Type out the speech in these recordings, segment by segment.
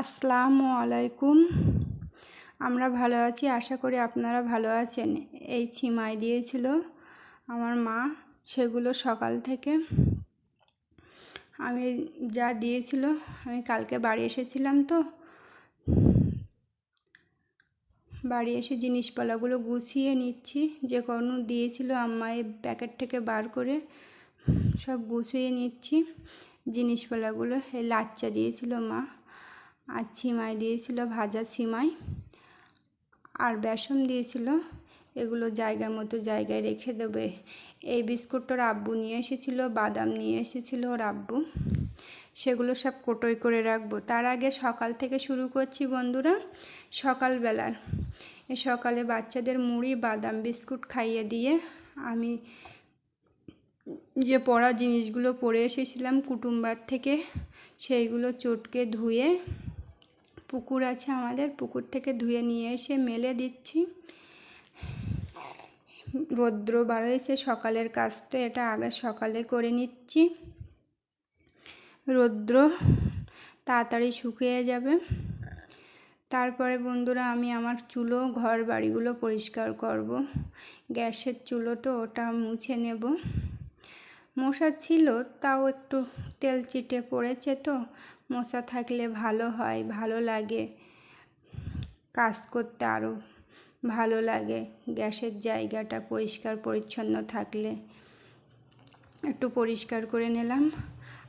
আসসালামু আলাইকুম। আমরা ভালো আছি, আশা করি আপনারা ভালো আছেন। এই ছিমাই দিয়েছিল আমার মা সেগুলো সকাল থেকে। আমি যা দিয়েছিল, আমি কালকে বাড়ি এসেছিলাম তো। বাড়ি এসে জিনিসপালাগুলো গুছিয়ে নিচ্ছি। যে কোনো দিয়েছিল আম্মা এই প্যাকেট থেকে বার করে সব গুছিয়ে নিচ্ছি। জিনিসপালাগুলো, এই লাচ্চা দিয়েছিল মা। আর ছিমাই দিয়েছিল, ভাজা সিমাই আর বেসন দিয়েছিল। এগুলো জায়গা মতো জায়গায় রেখে দেবে। এই বিস্কুটটার আব্বু নিয়ে এসেছিল, বাদাম নিয়ে এসেছিল ওর আব্বু। সেগুলো সব কোটোই করে রাখব। তার আগে সকাল থেকে শুরু করছি বন্ধুরা, সকালবেলার। সকালে বাচ্চাদের মুড়ি, বাদাম বিস্কুট খাইয়ে দিয়ে আমি যে পড়া জিনিসগুলো পড়ে এসেছিলাম কুটুম্বার থেকে, সেইগুলো চটকে ধুয়ে পুকুর আছে আমাদের, পুকুর থেকে ধুয়ে নিয়ে এসে মেলে দিচ্ছি। রৌদ্র বার হয়েছে, সকালের কাজটা এটা আগে সকালে করে নিচ্ছি। রৌদ্র তাড়াতাড়ি শুকিয়ে যাবে। তারপরে বন্ধুরা আমি আমার চুলো, ঘর বাড়িগুলো পরিষ্কার করব। গ্যাসের চুলো তো ওটা মুছে নেব। মশা ছিল, তাও একটু তেল চিটে পড়েছে তো মশা থাকলে ভালো হয়, ভালো লাগে। কাজ করতে আরও ভালো লাগে। গ্যাসের জায়গাটা পরিষ্কার, পরিচ্ছন্ন থাকলে। একটু পরিষ্কার করে নিলাম।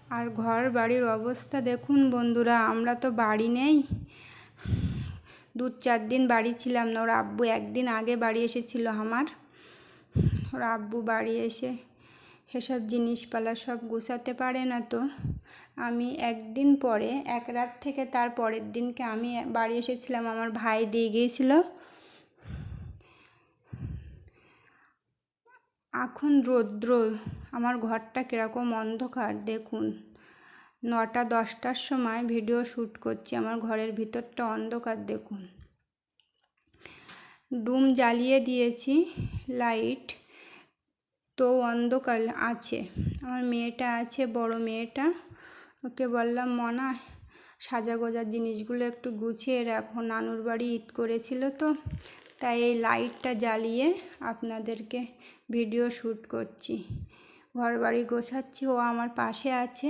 আর ঘর বাড়ির অবস্থা দেখুন বন্ধুরা, আমরা তো বাড়ি নেই। দু চার দিন বাড়ি ছিলাম না, ওর আব্বু একদিন আগে বাড়ি এসেছিল আমার। ওর আব্বু বাড়ি এসে সেসব জিনিসপালা সব গুছাতে পারে না তো। আমি একদিন পরে, এক রাত থেকে তার পরের দিনকে আমি বাড়ি এসেছিলাম, আমার ভাই দিয়ে গিয়েছিল। এখন রৌদ্র, আমার ঘরটা কীরকম অন্ধকার, দেখুন। নটা, দশটার সময় ভিডিও শ্যুট করছি, আমার ঘরের ভিতরটা অন্ধকার, দেখুন। ডুম জ্বালিয়ে দিয়েছি, লাইট। তো অন্ধকার আছে। আমার মেয়েটা আছে, বড় মেয়েটা। ওকে বললাম, মনা, সাজা গোজার জিনিসগুলো একটু গুছিয়ে রাখো। নানুর বাড়ি ঈদ করেছিল তো, তাই এই লাইটটা জ্বালিয়ে আপনাদেরকে ভিডিও শ্যুট করছি। ঘর বাড়ি গোছাচ্ছি, ও আমার পাশে আছে।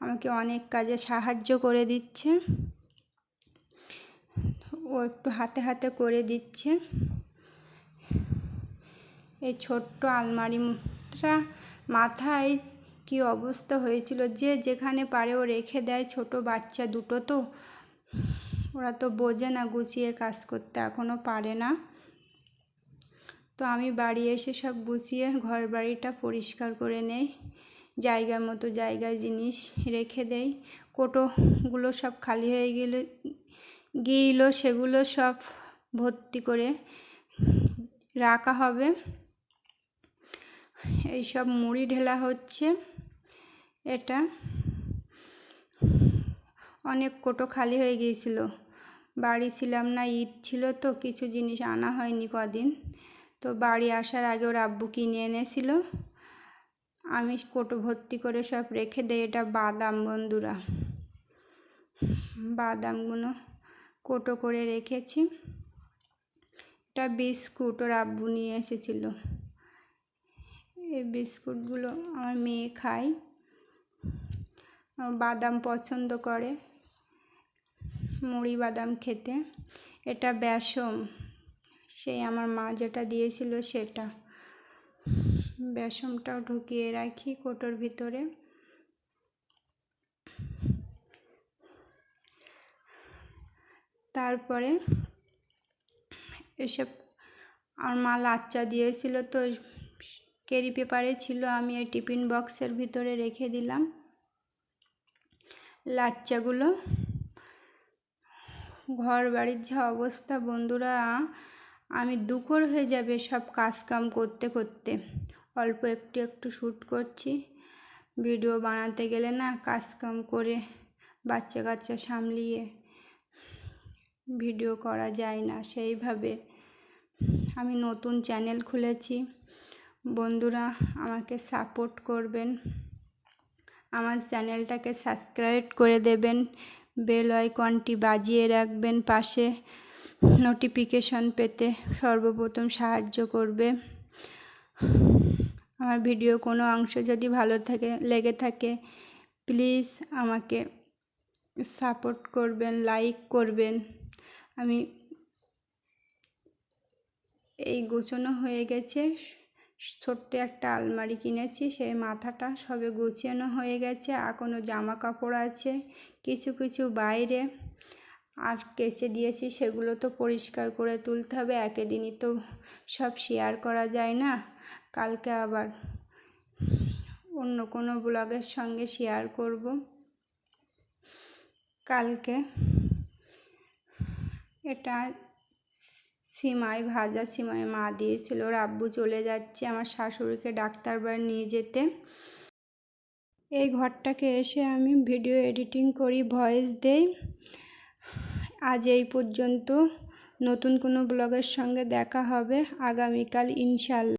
আমাকে অনেক কাজে সাহায্য করে দিচ্ছে। ও একটু হাতে হাতে করে দিচ্ছে। এই ছোট্ট আলমারিটা মাথায় কি অবস্থা হয়েছিল? যে যেখানে পারে ও রেখে দেয় ছোট বাচ্চা দুটো তো। ওরা তো বোঝে না গুছিয়ে কাজ করতে এখনও পারে না। তো আমি বাড়ি এসে সব গুছিয়ে ঘর বাড়িটা পরিষ্কার করে নেই। জায়গার মতো জায়গায় জিনিস রেখে দেই। কোটোগুলো সব খালি হয়ে গেলে গিয়েছিল সেগুলো সব ভর্তি করে রাখা হবে। এইসব মুড়ি ঢেলা হচ্ছে। এটা অনেক কোটো খালি হয়ে গিয়েছিল। বাড়ি ছিলাম না, ঈদ ছিল তো, কিছু জিনিস আনা হয়নি কদিন। তো বাড়ি আসার আগে ওর আব্বু কিনে এনেছিল। আমি কোটো ভর্তি করে সব রেখে দেই, এটা বাদাম বন্ধুরা। বাদামগুলো কোটো করে রেখেছি। এটা বিস্কুট ওর আব্বু নিয়ে এসেছিল। এই বিস্কুটগুলো আমার মেয়ে খায়। বাদাম পছন্দ করে। মুড়ি বাদাম খেতে। এটা বেসম সেই আমার মা যেটা দিয়েছিল সেটা। বেসমটাও ঢুকিয়ে রাখি কোটোর ভিতরে। তারপরে এসব, আমার মা লাচ্চা দিয়েছিল তো ক্যারি পেপারে ছিল, আমি এই টিফিন বক্সের ভিতরে রেখে দিলাম। লাচ্চাগুলো ঘর বাড়ির যা অবস্থা, বন্ধুরা, আমি দুপুর হয়ে যাবে সব কাজ কাম করতে করতে। অল্প একটু একটু শ্যুট করছি। ভিডিও বানাতে গেলে না কাজ কাম করে বাচ্চা কাচ্চা সামলিয়ে ভিডিও করা যায় না। সেইভাবে আমি নতুন চ্যানেল খুলেছি। বন্ধুরা, আমাকে সাপোর্ট করবেন। আমার চ্যানেলটাকে সাবস্ক্রাইব করে দেবেন। বেল আইকনটি বাজিয়ে রাখবেন পাশে। নোটিফিকেশন পেতে সর্বপ্রথম সাহায্য করবে। আমার ভিডিও কোনো অংশ যদি ভালো থাকে, লেগে থাকে প্লিজ আমাকে সাপোর্ট করবেন লাইক করবেন। আমি এই গোছানো হয়ে গেছে। ছোট্ট একটা আলমারি কিনেছি, সেই মাথাটা সবে গুছানো হয়ে গেছে এখনও জামা কাপড় আছে, কিছু কিছু বাইরে। আর কেচে দিয়েছি, সেগুলো তো পরিষ্কার করে তুলতে হবে, একদিনই তো সব শেয়ার করা যায় না। কালকে আবার অন্য কোনো ব্লগের সঙ্গে শেয়ার করব। কালকে এটা সিমাই, ভাজা সিমাই মা দিয়েছিল। ওর আব্বু চলে যাচ্ছে আমার শাশুড়িকে ডাক্তার বাড়ি নিয়ে যেতে। এই ঘরটাকে এসে আমি ভিডিও এডিটিং করি, ভয়েস দেই। আজ এই পর্যন্ত। নতুন কোনো ব্লগের সঙ্গে দেখা হবে। আগামীকাল ইনশাল্লাহ।